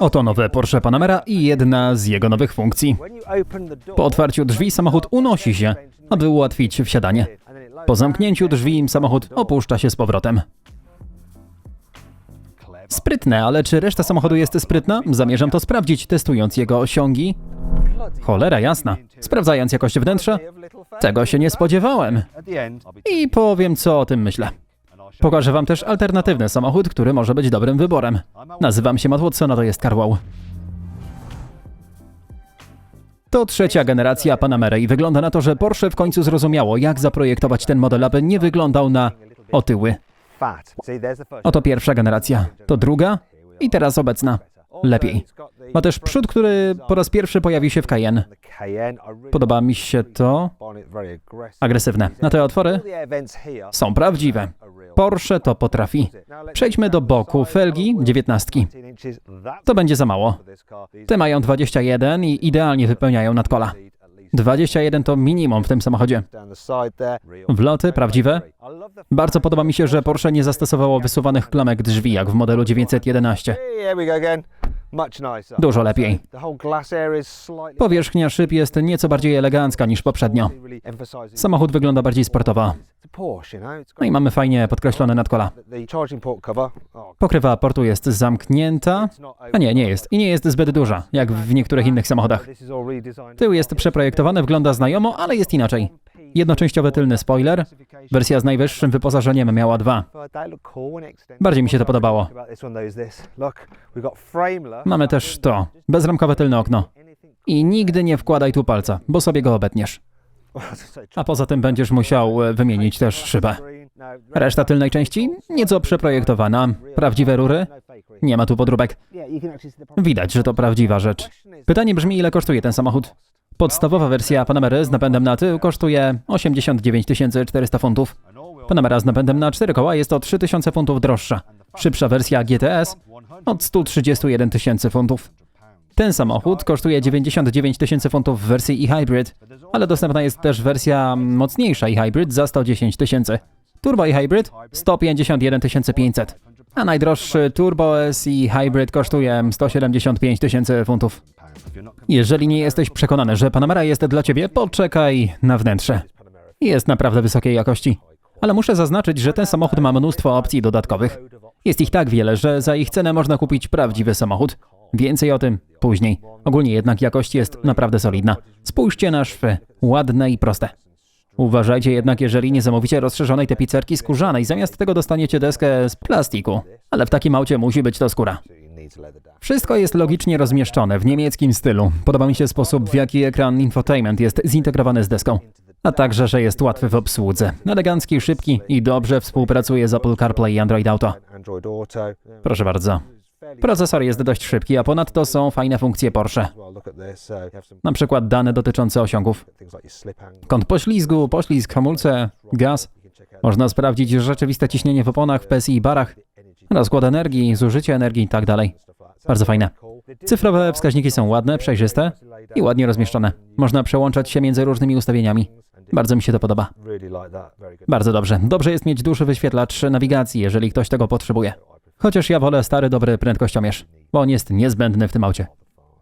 Oto nowe Porsche Panamera i jedna z jego nowych funkcji. Po otwarciu drzwi samochód unosi się, aby ułatwić wsiadanie. Po zamknięciu drzwi samochód opuszcza się z powrotem. Sprytne, ale czy reszta samochodu jest sprytna? Zamierzam to sprawdzić, testując jego osiągi. Cholera jasna. Sprawdzając jakość wnętrza? Tego się nie spodziewałem. I powiem, co o tym myślę. Pokażę wam też alternatywny samochód, który może być dobrym wyborem. Nazywam się Matt Watson, a to jest Carwow. To trzecia generacja Panamera i wygląda na to, że Porsche w końcu zrozumiało, jak zaprojektować ten model, aby nie wyglądał na otyły. Oto pierwsza generacja, to druga i teraz obecna. Lepiej. Ma też przód, który po raz pierwszy pojawił się w Cayenne. Podoba mi się to. Agresywne. Na te otwory są prawdziwe. Porsche to potrafi. Przejdźmy do boku. Felgi 19. To będzie za mało. Te mają 21 i idealnie wypełniają nadkola. 21 to minimum w tym samochodzie. Wloty prawdziwe. Bardzo podoba mi się, że Porsche nie zastosowało wysuwanych klamek drzwi jak w modelu 911. Dużo lepiej. Powierzchnia szyb jest nieco bardziej elegancka niż poprzednio. Samochód wygląda bardziej sportowo. No i mamy fajnie podkreślone nadkola. Pokrywa portu jest zamknięta. A nie, nie jest. I nie jest zbyt duża, jak w niektórych innych samochodach. Tył jest przeprojektowany, wygląda znajomo, ale jest inaczej. Jednoczęściowy tylny spoiler. Wersja z najwyższym wyposażeniem miała dwa. Bardziej mi się to podobało. Mamy też to. Bezramkowe tylne okno. I nigdy nie wkładaj tu palca, bo sobie go obetniesz. A poza tym będziesz musiał e, wymienić też szybę. Reszta tylnej części nieco przeprojektowana. Prawdziwe rury? Nie ma tu podróbek. Widać, że to prawdziwa rzecz. Pytanie brzmi, ile kosztuje ten samochód? Podstawowa wersja Panamery z napędem na tył kosztuje 89 400 funtów. Panamera z napędem na 4 koła jest o 3000 funtów droższa. Szybsza wersja GTS od 131 tysięcy funtów. Ten samochód kosztuje 99 tysięcy funtów w wersji e-hybrid, ale dostępna jest też wersja mocniejsza e-hybrid za 110 tysięcy. Turbo e-hybrid 151 500, a najdroższy Turbo S i Hybrid kosztuje 175 tysięcy funtów. Jeżeli nie jesteś przekonany, że Panamera jest dla ciebie, poczekaj na wnętrze. Jest naprawdę wysokiej jakości. Ale muszę zaznaczyć, że ten samochód ma mnóstwo opcji dodatkowych. Jest ich tak wiele, że za ich cenę można kupić prawdziwy samochód. Więcej o tym później. Ogólnie jednak jakość jest naprawdę solidna. Spójrzcie na szwy. Ładne i proste. Uważajcie jednak, jeżeli nie zamówicie rozszerzonej tapicerki skórzanej, zamiast tego dostaniecie deskę z plastiku. Ale w takim aucie musi być to skóra. Wszystko jest logicznie rozmieszczone w niemieckim stylu. Podoba mi się sposób, w jaki ekran infotainment jest zintegrowany z deską. A także, że jest łatwy w obsłudze. Elegancki, szybki i dobrze współpracuje z Apple CarPlay i Android Auto. Proszę bardzo. Procesor jest dość szybki, a ponadto są fajne funkcje Porsche. Na przykład dane dotyczące osiągów. Kąt poślizgu, poślizg, hamulce, gaz. Można sprawdzić rzeczywiste ciśnienie w oponach, w PSI i barach, rozkład energii, zużycie energii itd. Bardzo fajne. Cyfrowe wskaźniki są ładne, przejrzyste i ładnie rozmieszczone. Można przełączać się między różnymi ustawieniami. Bardzo mi się to podoba. Bardzo dobrze. Dobrze jest mieć duży wyświetlacz nawigacji, jeżeli ktoś tego potrzebuje. Chociaż ja wolę stary, dobry prędkościomierz, bo on jest niezbędny w tym aucie.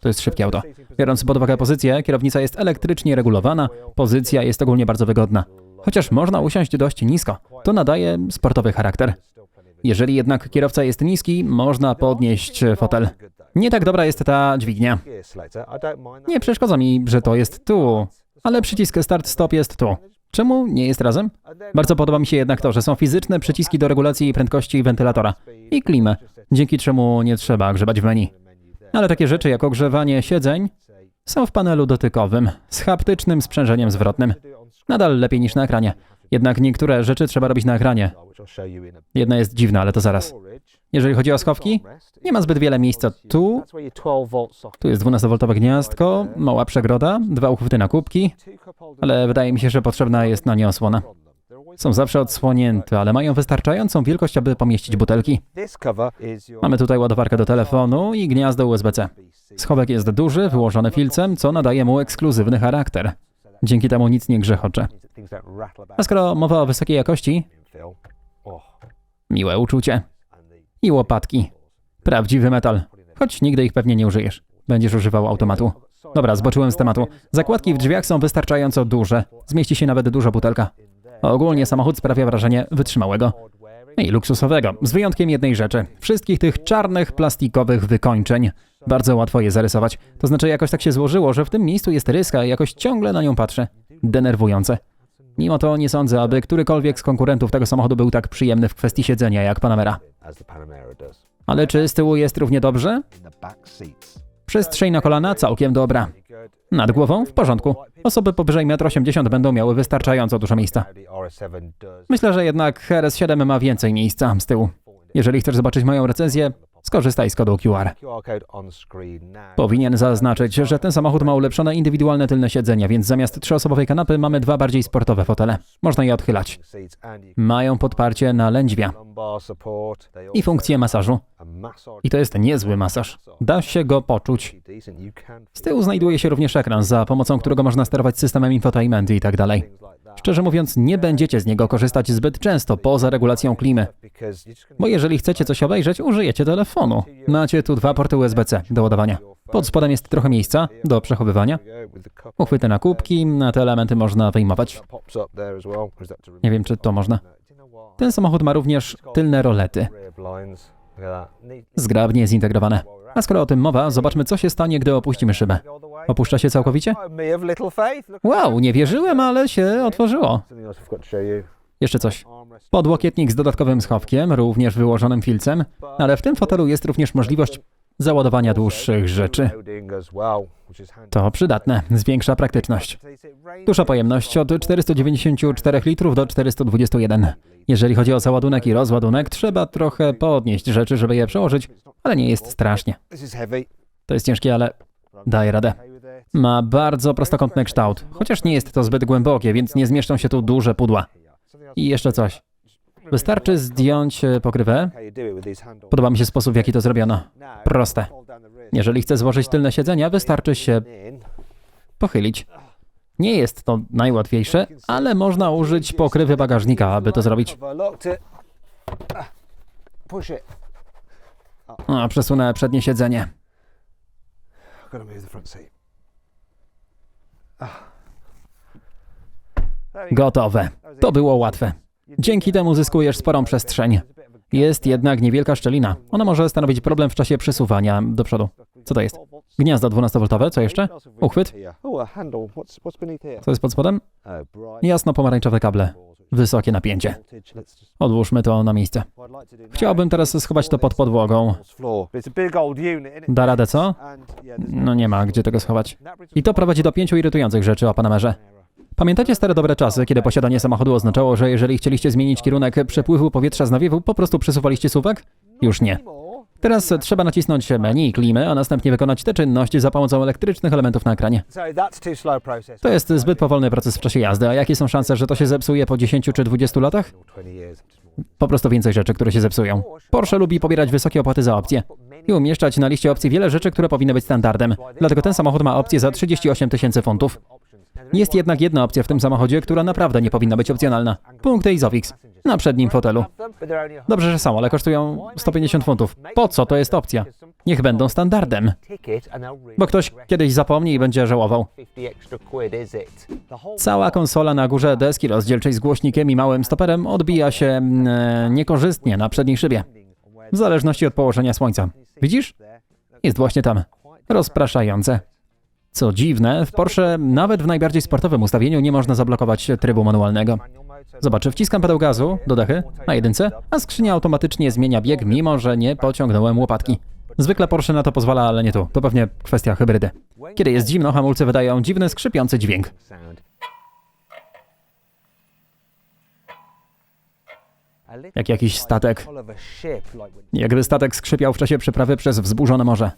To jest szybkie auto. Biorąc pod uwagę pozycję, kierownica jest elektrycznie regulowana, pozycja jest ogólnie bardzo wygodna. Chociaż można usiąść dość nisko, to nadaje sportowy charakter. Jeżeli jednak kierowca jest niski, można podnieść fotel. Nie tak dobra jest ta dźwignia. Nie przeszkadza mi, że to jest tu, ale przycisk start-stop jest tu. Czemu nie jest razem? Bardzo podoba mi się jednak to, że są fizyczne przyciski do regulacji prędkości wentylatora i klimę, dzięki czemu nie trzeba grzebać w menu. Ale takie rzeczy jak ogrzewanie siedzeń są w panelu dotykowym z haptycznym sprzężeniem zwrotnym. Nadal lepiej niż na ekranie. Jednak niektóre rzeczy trzeba robić na ekranie. Jedna jest dziwna, ale to zaraz. Jeżeli chodzi o schowki, nie ma zbyt wiele miejsca tu. Tu jest 12-woltowe gniazdko, mała przegroda, dwa uchwyty na kubki, ale wydaje mi się, że potrzebna jest na nie osłona. Są zawsze odsłonięte, ale mają wystarczającą wielkość, aby pomieścić butelki. Mamy tutaj ładowarkę do telefonu i gniazdo USB-C. Schowek jest duży, wyłożony filcem, co nadaje mu ekskluzywny charakter. Dzięki temu nic nie grzechocze. A skoro mowa o wysokiej jakości, miłe uczucie. I łopatki. Prawdziwy metal. Choć nigdy ich pewnie nie użyjesz. Będziesz używał automatu. Dobra, zboczyłem z tematu. Zakładki w drzwiach są wystarczająco duże. Zmieści się nawet duża butelka. Ogólnie samochód sprawia wrażenie wytrzymałego i luksusowego, z wyjątkiem jednej rzeczy. Wszystkich tych czarnych, plastikowych wykończeń. Bardzo łatwo je zarysować. To znaczy jakoś tak się złożyło, że w tym miejscu jest ryska i jakoś ciągle na nią patrzę. Denerwujące. Mimo to nie sądzę, aby którykolwiek z konkurentów tego samochodu był tak przyjemny w kwestii siedzenia jak Panamera. Ale czy z tyłu jest równie dobrze? Przestrzeń na kolana całkiem dobra. Nad głową w porządku. Osoby powyżej 1,80 m będą miały wystarczająco dużo miejsca. Audi RS7 does. Myślę, że jednak RS7 ma więcej miejsca z tyłu. Jeżeli chcesz zobaczyć moją recenzję, skorzystaj z kodu QR. Powinien zaznaczyć, że ten samochód ma ulepszone indywidualne tylne siedzenia, więc zamiast trzyosobowej kanapy mamy dwa bardziej sportowe fotele. Można je odchylać. Mają podparcie na lędźwia i funkcję masażu. I to jest niezły masaż. Da się go poczuć. Z tyłu znajduje się również ekran, za pomocą którego można sterować systemem infotainment i tak dalej. Szczerze mówiąc, nie będziecie z niego korzystać zbyt często poza regulacją klimy. Bo jeżeli chcecie coś obejrzeć, użyjecie telefonu. Macie tu dwa porty USB-C do ładowania. Pod spodem jest trochę miejsca do przechowywania. Uchwyty na kubki, na te elementy można wyjmować. Nie wiem, czy to można. Ten samochód ma również tylne rolety. Zgrabnie zintegrowane. A skoro o tym mowa, zobaczmy, co się stanie, gdy opuścimy szybę. Opuszcza się całkowicie? Wow, nie wierzyłem, ale się otworzyło. Jeszcze coś. Podłokietnik z dodatkowym schowkiem, również wyłożonym filcem, ale w tym fotelu jest również możliwość załadowania dłuższych rzeczy. To przydatne, zwiększa praktyczność. Duża pojemność od 494 litrów do 421. Jeżeli chodzi o załadunek i rozładunek, trzeba trochę podnieść rzeczy, żeby je przełożyć, ale nie jest strasznie. To jest ciężkie, ale daje radę. Ma bardzo prostokątny kształt, chociaż nie jest to zbyt głębokie, więc nie zmieszczą się tu duże pudła. I jeszcze coś. Wystarczy zdjąć e, pokrywę. Podoba mi się sposób, w jaki to zrobiono. Proste. Jeżeli chcę złożyć tylne siedzenia, wystarczy się pochylić. Nie jest to najłatwiejsze, ale można użyć pokrywy bagażnika, aby to zrobić. It. A, przesunę przednie siedzenie. Gotowe. To było łatwe. Dzięki temu zyskujesz sporą przestrzeń. Jest jednak niewielka szczelina. Ona może stanowić problem w czasie przesuwania do przodu. Co to jest? Gniazdo 12V, co jeszcze? Uchwyt? Co jest pod spodem? Bright Jasno-pomarańczowe kable. Wysokie napięcie. Odłóżmy to na miejsce. Chciałbym teraz schować to pod podłogą. Da radę, co? No nie ma gdzie tego schować. I to prowadzi do pięciu irytujących rzeczy o Panamerze. Pamiętacie stare dobre czasy, kiedy posiadanie samochodu oznaczało, że jeżeli chcieliście zmienić kierunek przepływu powietrza z nawiewu, po prostu przesuwaliście suwak? Już nie. Teraz trzeba nacisnąć menu i klimę, a następnie wykonać tę czynność za pomocą elektrycznych elementów na ekranie. To jest zbyt powolny proces w czasie jazdy, a jakie są szanse, że to się zepsuje po 10 czy 20 latach? 20 years. Po prostu więcej rzeczy, które się zepsują. Porsche lubi pobierać wysokie opłaty za opcje i umieszczać na liście opcji wiele rzeczy, które powinny być standardem. Dlatego ten samochód ma opcję za 38 tysięcy funtów. Jest jednak jedna opcja w tym samochodzie, która naprawdę nie powinna być opcjonalna. Punkty Isofix. Na przednim fotelu. Dobrze, że są, ale kosztują 150 funtów. Po co to jest opcja? Niech będą standardem. Bo ktoś kiedyś zapomni i będzie żałował. Cała konsola na górze deski rozdzielczej z głośnikiem i małym stoperem odbija się e, niekorzystnie na przedniej szybie. W zależności od położenia słońca. Widzisz? Jest właśnie tam. Rozpraszające. Co dziwne, w Porsche nawet w najbardziej sportowym ustawieniu nie można zablokować trybu manualnego. Zobacz, wciskam pedał gazu do dechy na jedynce, a skrzynia automatycznie zmienia bieg, mimo że nie pociągnąłem łopatki. Zwykle Porsche na to pozwala, ale nie tu. To pewnie kwestia hybrydy. Kiedy jest zimno, hamulce wydają dziwny, skrzypiący dźwięk. Jak jakiś statek. Jakby statek skrzypiał w czasie przeprawy przez wzburzone morze.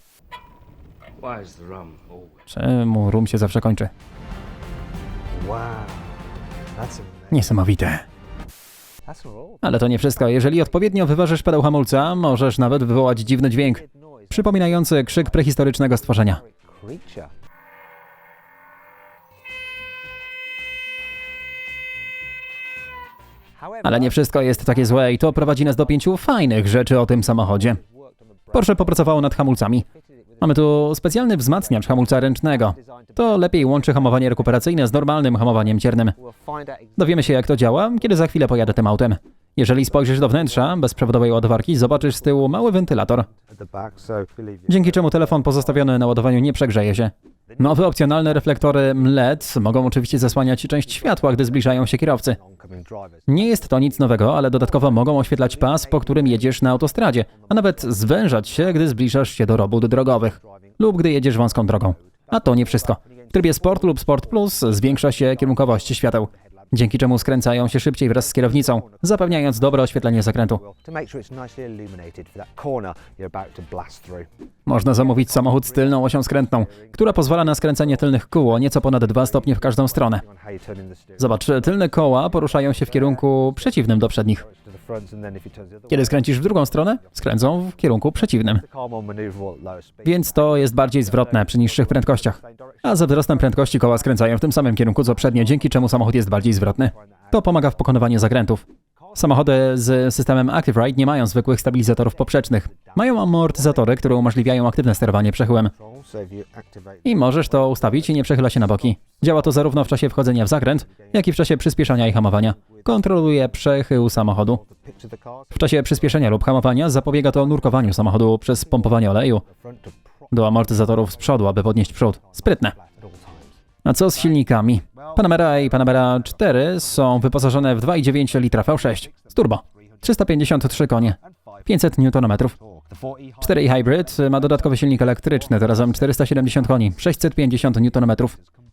Czemu rum się zawsze kończy? Niesamowite. Ale to nie wszystko. Jeżeli odpowiednio wyważysz pedał hamulca, możesz nawet wywołać dziwny dźwięk, przypominający krzyk prehistorycznego stworzenia. Ale nie wszystko jest takie złe i to prowadzi nas do pięciu fajnych rzeczy o tym samochodzie. Porsche popracowało nad hamulcami. Mamy tu specjalny wzmacniacz hamulca ręcznego. To lepiej łączy hamowanie rekuperacyjne z normalnym hamowaniem ciernym. Dowiemy się jak to działa, kiedy za chwilę pojadę tym autem. Jeżeli spojrzysz do wnętrza bezprzewodowej ładowarki, zobaczysz z tyłu mały wentylator, dzięki czemu telefon pozostawiony na ładowaniu nie przegrzeje się. Nowe opcjonalne reflektory LED mogą oczywiście zasłaniać część światła, gdy zbliżają się kierowcy. Nie jest to nic nowego, ale dodatkowo mogą oświetlać pas, po którym jedziesz na autostradzie, a nawet zwężać się, gdy zbliżasz się do robót drogowych lub gdy jedziesz wąską drogą. A to nie wszystko. W trybie Sport lub Sport Plus zwiększa się kierunkowość świateł, dzięki czemu skręcają się szybciej wraz z kierownicą, zapewniając dobre oświetlenie zakrętu. Można zamówić samochód z tylną osią skrętną, która pozwala na skręcenie tylnych kół o nieco ponad 2 stopnie w każdą stronę. Zobacz, tylne koła poruszają się w kierunku przeciwnym do przednich. Kiedy skręcisz w drugą stronę, skręcą w kierunku przeciwnym. Więc to jest bardziej zwrotne przy niższych prędkościach. A ze wzrostem prędkości koła skręcają w tym samym kierunku co przednie, dzięki czemu samochód jest bardziej zwrotny. To pomaga w pokonywaniu zakrętów. Samochody z systemem Active Ride nie mają zwykłych stabilizatorów poprzecznych. Mają amortyzatory, które umożliwiają aktywne sterowanie przechyłem. I możesz to ustawić i nie przechyla się na boki. Działa to zarówno w czasie wchodzenia w zakręt, jak i w czasie przyspieszania i hamowania. Kontroluje przechył samochodu. W czasie przyspieszenia lub hamowania zapobiega to nurkowaniu samochodu przez pompowanie oleju do amortyzatorów z przodu, aby podnieść przód. Sprytne. A co z silnikami? Panamera i Panamera 4 są wyposażone w 2,9 litra V6 z turbo. 353 konie, 500 Nm. Torque. The 40 4 Hybrid ma dodatkowy silnik elektryczny, to razem 470 koni, 650 Nm.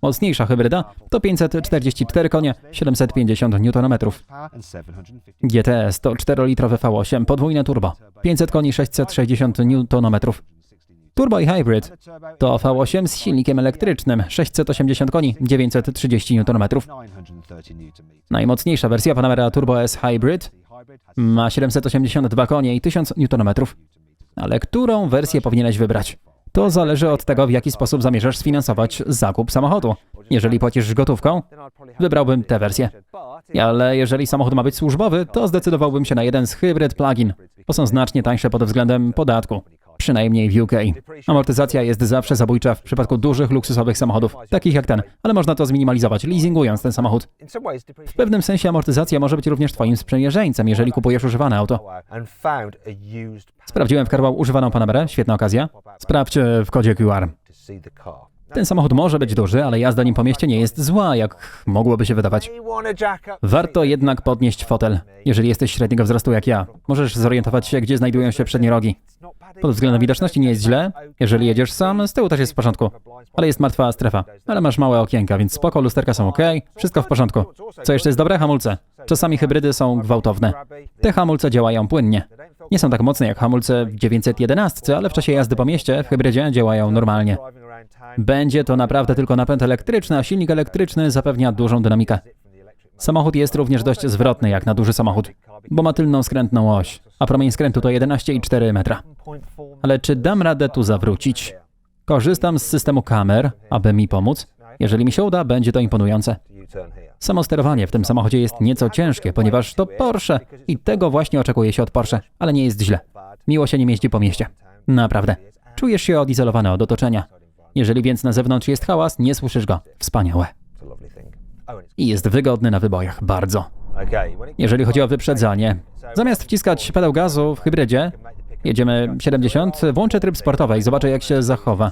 Mocniejsza hybryda to 544 konie, 750 Nm. power and 750 GTS to 4-litrowe V8, podwójne turbo, 500 koni, 660 Nm. Turbo i Hybrid to V8 z silnikiem elektrycznym, 680 koni, 930 Nm. 930 Nm. Najmocniejsza wersja Panamera Turbo S Hybrid ma 782 konie i 1000 Nm. Ale którą wersję powinieneś wybrać? To zależy od tego, w jaki sposób zamierzasz sfinansować zakup samochodu. Jeżeli płacisz gotówką, wybrałbym tę wersję. Ale jeżeli samochód ma być służbowy, to zdecydowałbym się na jeden z hybryd plug-in, bo są znacznie tańsze pod względem podatku. Przynajmniej w UK. Amortyzacja jest zawsze zabójcza w przypadku dużych, luksusowych samochodów, takich jak ten, ale można to zminimalizować, leasingując ten samochód. W pewnym sensie amortyzacja może być również twoim sprzymierzeńcem, jeżeli kupujesz używane auto. Sprawdziłem w Carwow używaną Panamerę, świetna okazja. Sprawdź e, w kodzie QR. Ten samochód może być duży, ale jazda nim po mieście nie jest zła, jak mogłoby się wydawać. Warto jednak podnieść fotel, jeżeli jesteś średniego wzrostu jak ja. Możesz zorientować się, gdzie znajdują się przednie rogi. Pod względem widoczności nie jest źle. Jeżeli jedziesz sam, z tyłu też jest w porządku. Ale jest martwa strefa. Ale masz małe okienka, więc spoko, lusterka są ok, wszystko w porządku. Co jeszcze jest dobre? Hamulce. Czasami hybrydy są gwałtowne. Te hamulce działają płynnie. Nie są tak mocne jak hamulce w 911, ale w czasie jazdy po mieście w hybrydzie działają normalnie. Będzie to naprawdę tylko napęd elektryczny, a silnik elektryczny zapewnia dużą dynamikę. Samochód jest również dość zwrotny jak na duży samochód, bo ma tylną skrętną oś, a promień skrętu to 11,4 metra. 0.4 Ale czy dam radę tu zawrócić? Korzystam z systemu kamer, aby mi pomóc. Jeżeli mi się uda, będzie to imponujące. Samo sterowanie w tym samochodzie jest nieco ciężkie, ponieważ to Porsche i tego właśnie oczekuje się od Porsche, ale nie jest źle. Miło się nim jeździ po mieście. Naprawdę. Czujesz się odizolowany od otoczenia. Jeżeli więc na zewnątrz jest hałas, nie słyszysz go. Wspaniałe. I jest wygodny na wybojach, bardzo. Jeżeli chodzi o wyprzedzanie, zamiast wciskać pedał gazu w hybrydzie, jedziemy 70, włączę tryb sportowy i zobaczę jak się zachowa.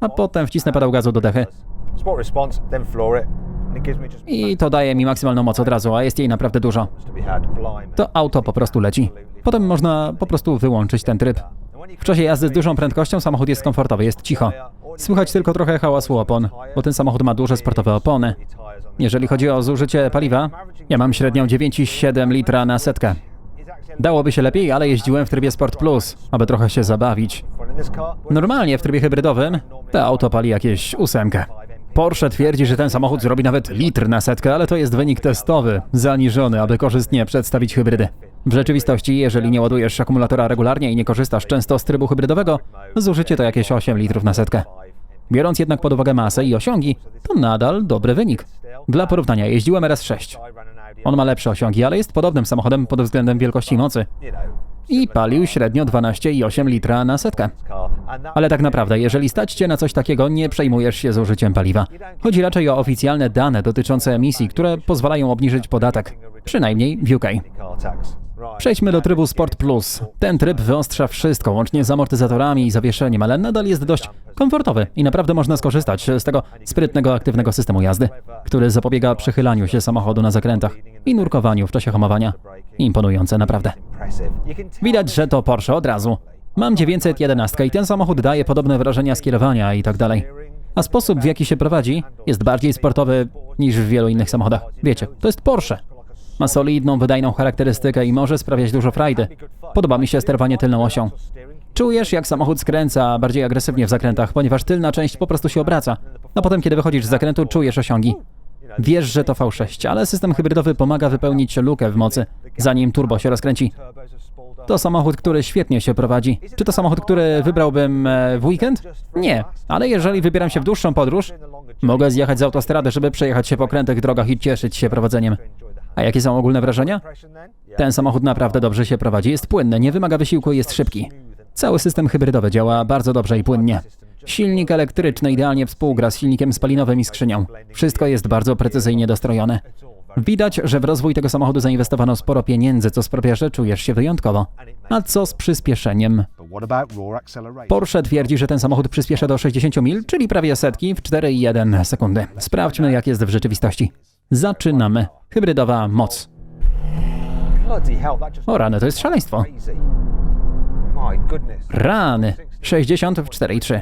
A potem wcisnę pedał gazu do dechy i to daje mi maksymalną moc od razu, a jest jej naprawdę dużo. to auto po prostu leci. Potem można po prostu wyłączyć ten tryb. W czasie jazdy z dużą prędkością samochód jest komfortowy, jest cicho. Słychać tylko trochę hałasu opon, bo ten samochód ma duże sportowe opony. Jeżeli chodzi o zużycie paliwa, ja mam średnią 9,7 litra na setkę. Dałoby się lepiej, ale jeździłem w trybie Sport Plus, aby trochę się zabawić. Normalnie w trybie hybrydowym to auto pali jakieś ósemkę. Porsche twierdzi, że ten samochód zrobi nawet litr na setkę, ale to jest wynik testowy, zaniżony, aby korzystnie przedstawić hybrydy. W rzeczywistości, jeżeli nie ładujesz akumulatora regularnie i nie korzystasz często z trybu hybrydowego, zużycie to jakieś 8 litrów na setkę. Biorąc jednak pod uwagę masę i osiągi, to nadal dobry wynik. Dla porównania jeździłem RS6. I ran an Audi. On ma lepsze osiągi, ale jest podobnym samochodem pod względem wielkości mocy. I palił średnio 12,8 litra na setkę. Ale tak naprawdę, jeżeli stać cię na coś takiego, nie przejmujesz się zużyciem paliwa. Chodzi raczej o oficjalne dane dotyczące emisji, które pozwalają obniżyć podatek. Przynajmniej w UK. Przejdźmy do trybu Sport Plus. Ten tryb wyostrza wszystko, łącznie z amortyzatorami i zawieszeniem, ale nadal jest dość komfortowy i naprawdę można skorzystać z tego sprytnego, aktywnego systemu jazdy, który zapobiega przechylaniu się samochodu na zakrętach i nurkowaniu w czasie hamowania. Imponujące naprawdę. Widać, że to Porsche od razu. Mam 911 i ten samochód daje podobne wrażenia skierowania i tak dalej. A sposób, w jaki się prowadzi, jest bardziej sportowy niż w wielu innych samochodach. Wiecie, to jest Porsche. Ma solidną, wydajną charakterystykę i może sprawiać dużo frajdy. Podoba mi się sterowanie tylną osią. Czujesz, jak samochód skręca bardziej agresywnie w zakrętach, ponieważ tylna część po prostu się obraca. A potem, kiedy wychodzisz z zakrętu, czujesz osiągi. Wiesz, że to V6, ale system hybrydowy pomaga wypełnić lukę w mocy, zanim turbo się rozkręci. To samochód, który świetnie się prowadzi. Czy to samochód, który wybrałbym e, w weekend? Nie, ale jeżeli wybieram się w dłuższą podróż, mogę zjechać z autostrady, żeby przejechać się po krętych drogach i cieszyć się prowadzeniem. A jakie są ogólne wrażenia? Ten samochód naprawdę dobrze się prowadzi, jest płynny, nie wymaga wysiłku i jest szybki. Cały system hybrydowy działa bardzo dobrze i płynnie. Silnik elektryczny idealnie współgra z silnikiem spalinowym i skrzynią. Wszystko jest bardzo precyzyjnie dostrojone. Widać, że w rozwój tego samochodu zainwestowano sporo pieniędzy, co sprawia, że czujesz się wyjątkowo. A co z przyspieszeniem? Porsche twierdzi, że ten samochód przyspiesza do 60 mil, czyli prawie setki w 4,1 sekundy. Sprawdźmy, jak jest w rzeczywistości. Zaczynamy. Hybrydowa moc. O rany, to jest szaleństwo. Rany. 60 w 4,3.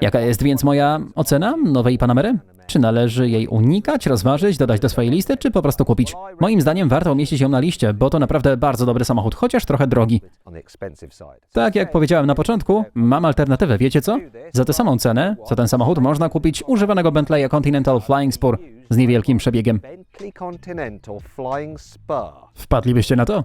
Jaka jest więc moja ocena nowej Panamery? Czy należy jej unikać, rozważyć, dodać do swojej listy, czy po prostu kupić? Moim zdaniem warto umieścić ją na liście, bo to naprawdę bardzo dobry samochód, chociaż trochę drogi. Tak jak powiedziałem na początku, mam alternatywę, wiecie co? Za tę samą cenę, co ten samochód, można kupić używanego Bentleya Continental Flying Spur z niewielkim przebiegiem. Wpadlibyście na to?